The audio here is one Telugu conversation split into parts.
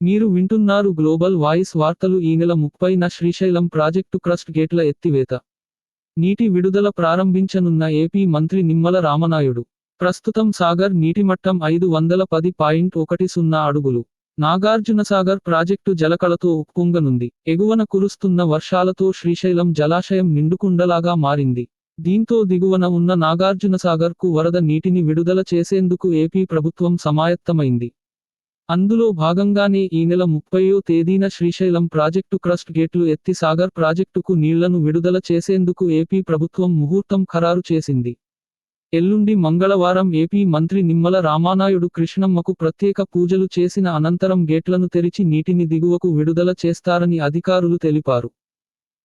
మీరు వింటున్నారు గ్లోబల్ వాయిస్ వార్తలు ఈ నెల ముప్పైన శ్రీశైలం ప్రాజెక్టు క్రస్ట్ గేట్ల ఎత్తివేత. నీటి విడుదల ప్రారంభించనున్న ఏపీ మంత్రి నిమ్మల రామనాయుడు. ప్రస్తుతం సాగర్ నీటిమట్టం ఐదు వందల పది పాయింట్ ఒకటి సున్నా అడుగులు. నాగార్జునసాగర్ ప్రాజెక్టు జలకళతో ఉప్పొంగనుంది. ఎగువన కురుస్తున్న వర్షాలతో శ్రీశైలం జలాశయం నిండుకుండలాగా మారింది. దీంతో దిగువన ఉన్న నాగార్జునసాగర్కు వరద నీటిని విడుదల చేసేందుకు ఏపీ ప్రభుత్వం సమాయత్తమైంది. అందులో భాగంగానే ఈ నెల ముప్పయో తేదీన శ్రీశైలం ప్రాజెక్టు క్రస్ట్ గేట్లు ఎత్తి సాగర్ ప్రాజెక్టుకు నీళ్ళను విడుదల చేసేందుకు ఏపీ ప్రభుత్వం ముహూర్తం ఖరారు చేసింది. ఎల్లుండి మంగళవారం ఏపీ మంత్రి నిమ్మల రామానాయుడు కృష్ణమ్మకు ప్రత్యేక పూజలు చేసిన అనంతరం గేట్లను తెరిచి నీటిని దిగువకు విడుదల చేస్తారని అధికారులు తెలిపారు.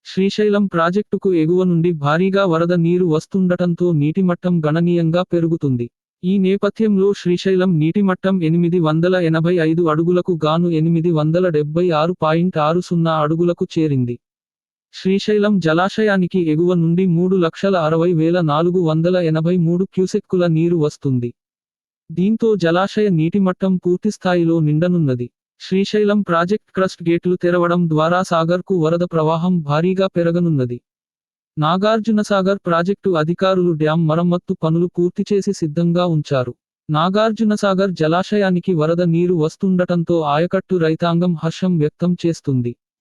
శ్రీశైలం ప్రాజెక్టుకు ఎగువ నుండి భారీగా వరద నీరు వస్తుండటంతో నీటిమట్టం గణనీయంగా పెరుగుతుంది. ఈ నేపథ్యంలో శ్రీశైలం నీటిమట్టం ఎనిమిది వందల ఎనభై ఐదు అడుగులకు గాను ఎనిమిది వందల డెబ్బై ఆరు పాయింట్ ఆరు సున్నా అడుగులకు చేరింది. శ్రీశైలం జలాశయానికి ఎగువ నుండి మూడు లక్షల అరవై వేల నాలుగు వందల ఎనభై మూడు క్యూసెక్కుల నీరు వస్తుంది. దీంతో జలాశయ నీటిమట్టం పూర్తిస్థాయిలో నిండనున్నది. శ్రీశైలం ప్రాజెక్ట్ క్రస్ట్ గేట్లు తెరవడం ద్వారా సాగర్కు వరద ప్రవాహం భారీగా పెరగనున్నది. నాగార్జునసాగర్ ప్రాజెక్టు అధికారులు డ్యాం మరమ్మత్తు పనులు పూర్తి చేసి సిద్ధంగా ఉంచారు. నాగార్జునసాగర్ జలాశయానికి వరద నీరు వస్తుండటంతో ఆయకట్టు రైతాంగం హర్షం వ్యక్తం చేస్తుంది.